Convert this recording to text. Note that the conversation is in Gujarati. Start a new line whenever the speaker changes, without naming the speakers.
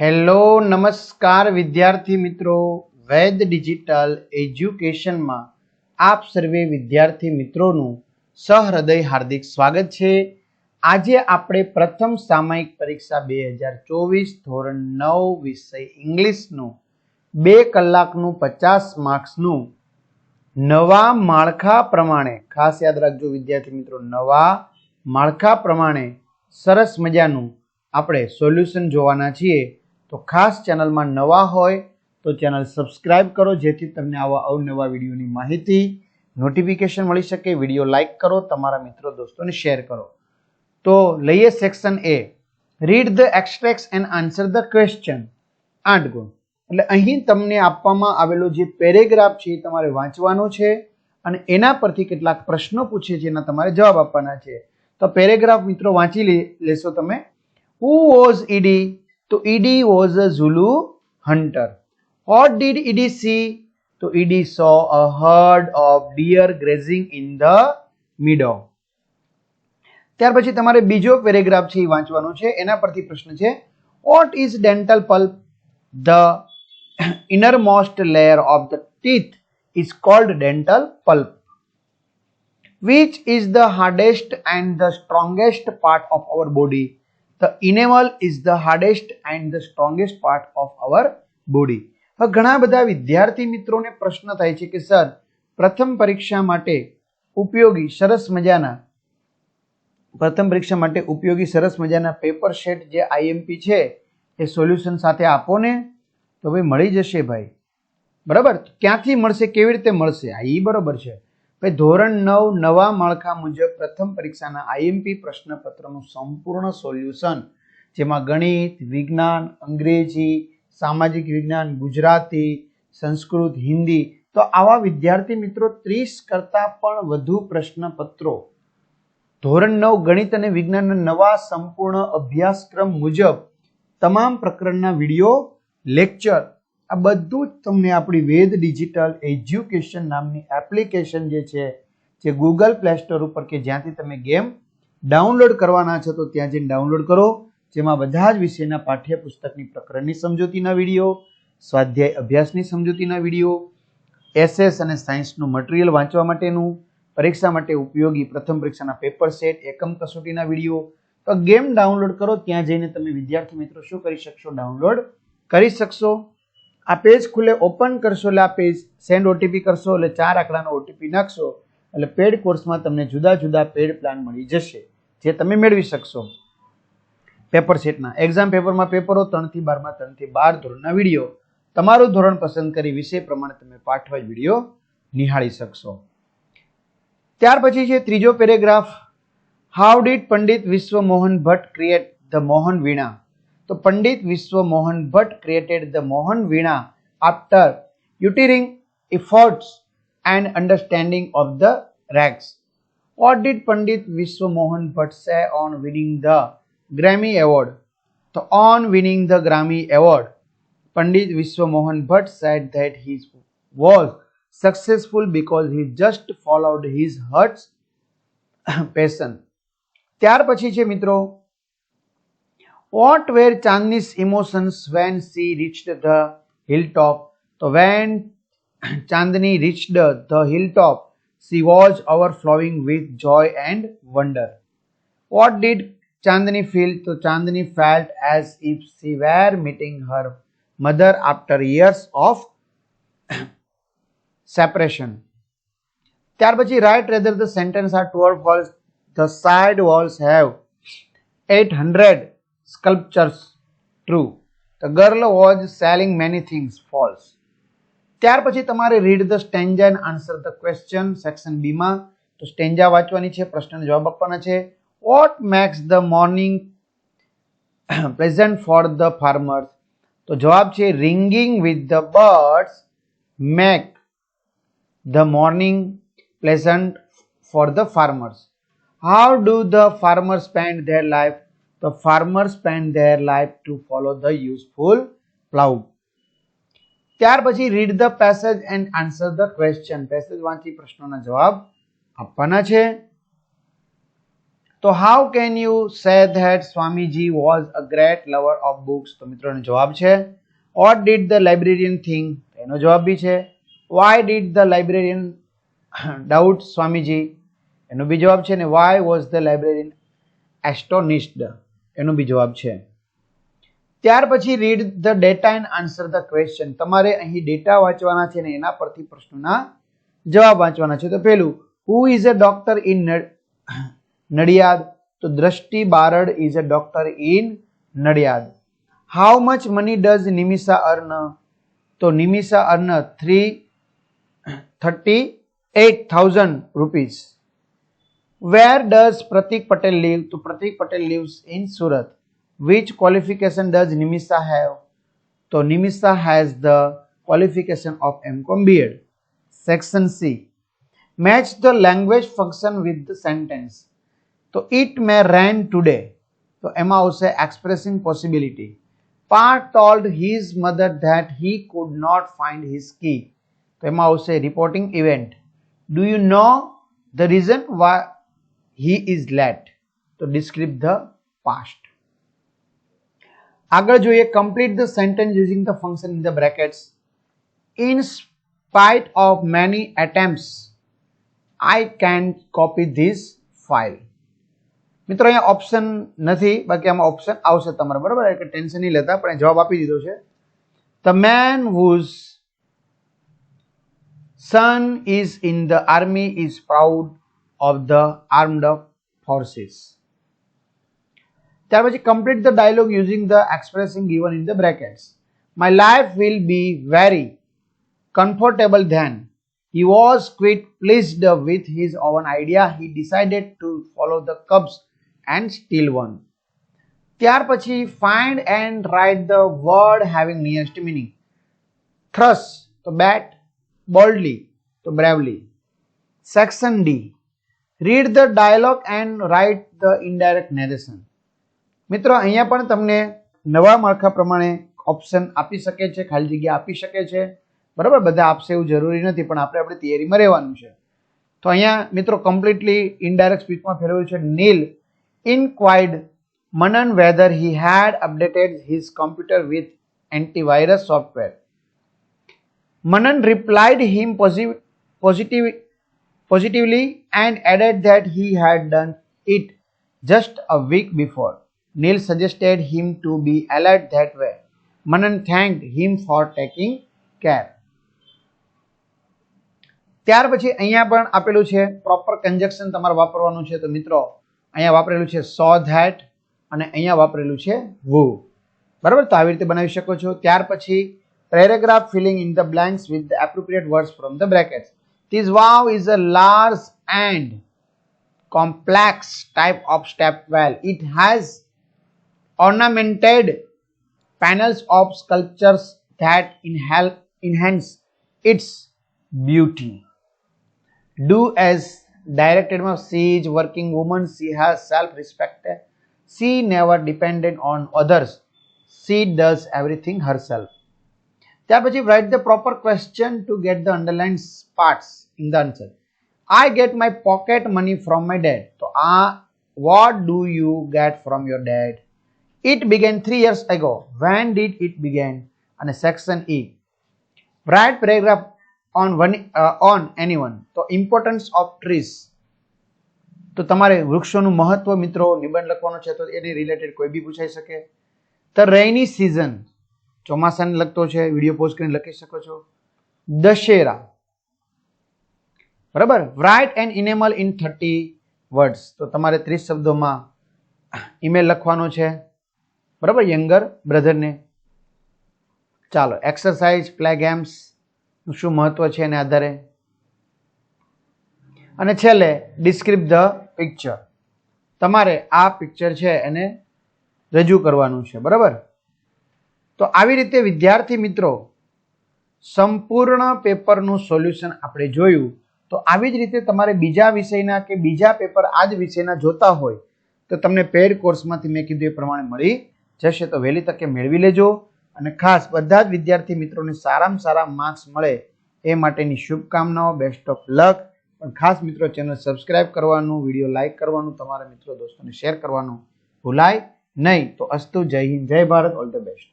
હેલો, નમસ્કાર વિદ્યાર્થી મિત્રો. વૈદ ડિજિટલ એજ્યુકેશનમાં આપ સર્વે વિદ્યાર્થી મિત્રોનું સહૃદય હાર્દિક સ્વાગત છે. આજે આપણે પ્રથમ સામાયિક પરીક્ષા બે હજાર ચોવીસ ધોરણ નવ વિષય ઇંગ્લિશનું બે કલાકનું પચાસ માર્ક્સનું નવા માળખા પ્રમાણે, ખાસ યાદ રાખજો વિદ્યાર્થી મિત્રો, નવા માળખા પ્રમાણે સરસ મજાનું આપણે સોલ્યુશન જોવાના છીએ. તો ખાસ ચેનલમાં નવા હોય તો ચેનલ સબસ્ક્રાઇબ કરો, જેથી તમને આવા અવનવા વિડીયોની માહિતી નોટિફિકેશન મળી શકે. વીડિયો લાઇક કરો, તમારા મિત્રો, દોસ્તોને શેર કરો. તો લઈએ section A read the extracts and answer the question આઠ ગુણ. એટલે અહીં તમને આપવામાં આવેલો જે પેરેગ્રાફ છે એ તમારે વાંચવાનો છે અને એના પરથી કેટલાક પ્રશ્નો પૂછે છે એના તમારે જવાબ આપવાના છે. તો પેરેગ્રાફ મિત્રો વાંચી લેશો તમે. હુ વોઝ ઈડી તો Edi was a Zulu hunter what did Edi see તો Edi saw a herd of deer grazing in the meadow ત્યાર પછી તમારે બીજો પેરેગ્રાફ છે એ વાંચવાનો છે એના પરથી પ્રશ્ન છે what is dental pulp the innermost layer of the teeth is called dental pulp which is the hardest and the strongest part of our body the enamel is the hardest and the strongest part of our body. હવે ઘણા બધા વિદ્યાર્થી મિત્રોને પ્રશ્ન થાય છે કે, સર, પ્રથમ પરીક્ષા માટે ઉપયોગી સરસ મજાના પ્રથમ પરીક્ષા માટે ઉપયોગી સરસ મજાના પેપર સેટ જે આઈએમપી છે, એ સોલ્યુશન સાથે આપો ને? તો ભાઈ મળી જશે ભાઈ. બરાબર? ક્યાંથી મળશે? કેવી રીતે મળશે? આ એ બરાબર છે. ભાઈ, ધોરણ નવ, નવા માળખા મુજબ પ્રથમ પરીક્ષાના આઈએમપી પ્રશ્નપત્રનું સંપૂર્ણ સોલ્યુશન, જેમાં ગણિત, વિજ્ઞાન, અંગ્રેજી, સામાજિક વિજ્ઞાન, ગુજરાતી, સંસ્કૃત, હિન્દી, તો આવા વિદ્યાર્થી મિત્રો ત્રીસ કરતાં પણ વધુ પ્રશ્નપત્રો. ધોરણ નવ, ગણિત અને વિજ્ઞાનના નવા સંપૂર્ણ અભ્યાસક્રમ મુજબ તમામ પ્રકરણના વીડિયો, લેક્ચર આ બધું જ તમને આપણી વેદ ડિજિટલ એજ્યુકેશન નામની એપ્લિકેશન જે છે, જે ગૂગલ પ્લે સ્ટોર ઉપર કે જ્યાંથી તમે ગેમ ડાઉનલોડ કરવાના છો, તો ત્યાં જઈને ડાઉનલોડ કરો. જેમાં બધા જ વિષયના પાઠ્યપુસ્તકની પ્રકરણની સમજૂતીના વીડિયો, સ્વાધ્યાય અભ્યાસની સમજૂતીના વીડિયો, એસએસ અને સાયન્સનું મટીરિયલ વાંચવા માટેનું, પરીક્ષા માટે ઉપયોગી પ્રથમ પરીક્ષાના પેપર સેટ, એકમ કસોટીના વીડિયો. તો ગેમ ડાઉનલોડ કરો, ત્યાં જઈને તમે વિદ્યાર્થી મિત્રો શું કરી શકશો? ડાઉનલોડ કરી શકશો. આ પેજ ખુલે ઓપન કરશો એટલે આ પેજ સેન્ડ ઓટીપી કરશો એટલે ચાર આંકડાનો ઓટીપી નાખશો એટલે પેડ કોર્સમાં તમને જુદા જુદા પેડ પ્લાન મળી જશે, જે તમે મેળવી શકશો. પેપર સેટના એક્ઝામ પેપરમાં પેપરો ત્રણથી બારમાં ત્રણથી બાર ધોરણના વીડિયો. તમારું ધોરણ પસંદ કરી વિષય પ્રમાણે તમે પાઠવા વીડિયો નિહાળી શકશો. ત્યાર પછી છે ત્રીજો paragraph. How did Pandit Vishwa Mohan Bhatt create the Mohan Veena તો Pandit Vishwa Mohan Bhatt created the Mohan Veena after untiring efforts and understanding of the rags. What did Pandit Vishwa Mohan Bhatt say on winning the Grammy Award? So, on winning the Grammy Award, Pandit Vishwa Mohan Bhatt said that he was successful because he just followed his heart's passion. ત્યાર પછી છે મિત્રો what were Chandni's emotions when she reached the hilltop? So when Chandni reached the hilltop, she was overflowing with joy and wonder. What did Chandni feel? So Chandni felt as if she were meeting her mother after years of separation. ત્યાર પછી right rather the sentence are tour walls the side walls have 800 Sculptures. True. The girl was selling many things false. ત્યાર પછી તમારે read the stanza and answer the question section બીમાં તો સ્ટેન્જા વાંચવાની છે, પ્રશ્નનો જવાબ આપવાના છે. What makes the morning present for the farmers તો જવાબ છે ringing with the birds make the morning pleasant for the farmers how do the farmer spend their life the farmer spend their life to follow the useful plow. ત્યાર પછી read the passage and answer the question passage વાંચી પ્રશ્નોના જવાબ આપવાના છે. તો how can you say that Swamiji was a great lover of books તો મિત્રોનો જવાબ છે. What did the librarian think એનો જવાબ બી છે. Why did the librarian doubt Swamiji? એનો બી જવાબ છે ને why was the librarian astonished એનો બી જવાબ છે. ત્યાર પછી read the data and answer the question તમારે અહીં ડેટા વાંચવાના છે ને એના પરથી પ્રશ્નોના જવાબ વાંચવાના છે. તો પેલું who is a doctor in Nadiad? તો Drashti Barad is a doctor in Nadiad. How much money does Nimisha earn તો Nimisha earn three thirty eight thousand rupees Where does Pratik Patel live? So Pratik Patel lives in Surat. Which qualification does Nimisa have? So Nimisa has the qualification of MCOM BEd. Section C. Match the language function with the sentence. So it may rain today. So Emma also expressing possibility. Pa told his mother that he could not find his key. So Emma also reporting event. Do you know the reason why he is late તો ડિસ્ક્રિપ્ટ ધ પાસ્ટ આગળ જોઈએ complete the sentence using the function in the brackets in spite of many attempts I can copy this file મિત્રો, અહીંયા ઓપ્શન નથી, બાકી આમાં ઓપ્શન આવશે તમારે, બરાબર? એટલે ટેન્શન નહીં લેતા, પણ જવાબ આપી દીધો છે. The man whose son is in the army is proud of the armed forces ત્યાર પછી complete the dialogue using the expressing given in the brackets my life will be very comfortable then he was quite pleased with his own idea he decided to follow the cubs and steal one ત્યાર પછી find and write the word having nearest meaning thrust તો bat boldly તો bravely section d read the dialogue and write the indirect narration મિત્રો, અહીંયા પણ તમને નવા માળખા પ્રમાણે ઓપ્શન આપી શકે છે, ખાલી જગ્યા આપી શકે છે. બરાબર? બધા આપશે એવું જરૂરી નથી, પણ આપણે આપણી તૈયારીમાં રહેવાનું છે. તો અહીંયા મિત્રો કમ્પ્લીટલી ઇનડાયરેક્ટ સ્પીચમાં ફેરવ્યું છે. Neel inquired Manan whether he had updated his computer with antivirus software Manan replied him positive positively and added that he had done it just a week before. Neil suggested him to be alert that way. Manan thanked him for taking care. ત્યાર પછી અહીંયા પણ આપેલું છે પ્રોપર કન્જક્શન તમારે વાપરવાનું છે તો મિત્રો, અહીંયા વાપરેલું છે સો ધેટ અને અહીંયા વાપરેલું છે વુ બરાબર તો આવી રીતે બનાવી શકો છો ત્યાર પછી paragraph filling in the blanks with the appropriate words from the brackets This wow is a large and complex type of step well. It has ornamented panels of sculptures that enhance its beauty. Do as directed she is working woman, she has self-respect. She never depended on others. She does everything herself. ત્યાર પછી write the proper question to get the underlined parts in the answer. I get my pocket money from my dad. તો આ what do you get from your dad? It began three years ago. When did it begin? અને section E. Write paragraph on one uh, on anyone. તો importance of trees. તો તમારે વૃક્ષોનું મહત્વ મિત્રો નિબંધ લખવાનો છે તો એની રિલેટેડ કોઈ બી પૂછાઈ શકે ધ રેની સિઝન ચોમાસાને લગતો છે, વીડિયો પોસ્ટ કરીને લખી શકો છો. દશેરા. બરાબર? Write and enamel in thirty words તો તમારે ત્રીસ શબ્દોમાં ઈમેલ લખવાનો છે. બરાબર? યંગર બ્રધરને ચાલો એક્સરસાઇઝ પ્લે ગેમ્સ શું મહત્વ છે એને આધારે? અને છેલ્લે ડિસ્ક્રિપ ધ પિક્ચર તમારે આ પિક્ચર છે એને રજૂ કરવાનું છે. બરાબર? તો આવી રીતે વિદ્યાર્થી મિત્રો, સંપૂર્ણ પેપરનું સોલ્યુશન આપણે જોયું. તો આવી જ રીતે તમારે બીજા વિષયના કે બીજા પેપર આ જ વિષયના જોતા હોય, તો તમને પેડ કોર્સમાંથી મેં કીધું એ પ્રમાણે મળી જશે. તો વહેલી તકે મેળવી લેજો અને ખાસ બધા જ વિદ્યાર્થી મિત્રોને સારામાં સારા માર્ક્સ મળે એ માટેની શુભકામનાઓ. બેસ્ટ ઓફ લક પણ ખાસ મિત્રો, ચેનલ સબસ્ક્રાઇબ કરવાનું વીડિયો લાઇક કરવાનું, તમારા મિત્રો, દોસ્તોને શેર કરવાનું ભૂલાય નહીં. તો અસ્તુ, જય હિન્દ, જય ભારત ઓલ ધ બેસ્ટ